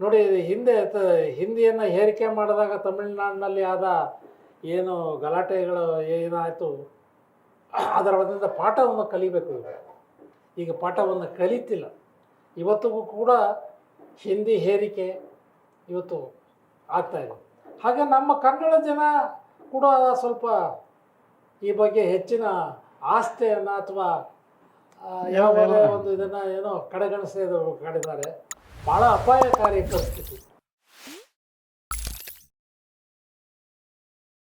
[SPEAKER 1] ನೋಡಿ ಹಿಂದೆ ತ- ಹಿಂದಿಯನ್ನು ಹೇರಿಕೆ ಮಾಡಿದಾಗ ತಮಿಳುನಾಡಿನಲ್ಲಿ ಆದ ಏನು ಗಲಾಟೆಗಳು ಏನಾಯಿತು, ಅದರ ಒಂದಿಂದ ಪಾಠವನ್ನು ಕಲಿಬೇಕು. ಈಗ ಪಾಠವನ್ನು ಕಲಿತಿಲ್ಲ. ಇವತ್ತಿಗೂ ಕೂಡ ಹಿಂದಿ ಹೇರಿಕೆ ಇವತ್ತು ಆಗ್ತಾಯಿದೆ ಹಾಗೆ ನಮ್ಮ ಕನ್ನಡ ಜನ ಕೂಡ ಸ್ವಲ್ಪ ಈ ಬಗ್ಗೆ ಹೆಚ್ಚಿನ ಆಸ್ಥೆಯನ್ನು ಅಥವಾ ಯಾವ ಒಂದು ಇದನ್ನು ಏನೋ ಕಡೆಗಣಿಸಿದವರು ಕಡಿದ್ದಾರೆ ಭಾಳ ಅಪಾಯಕಾರಿ ಪರಿಸ್ಥಿತಿ.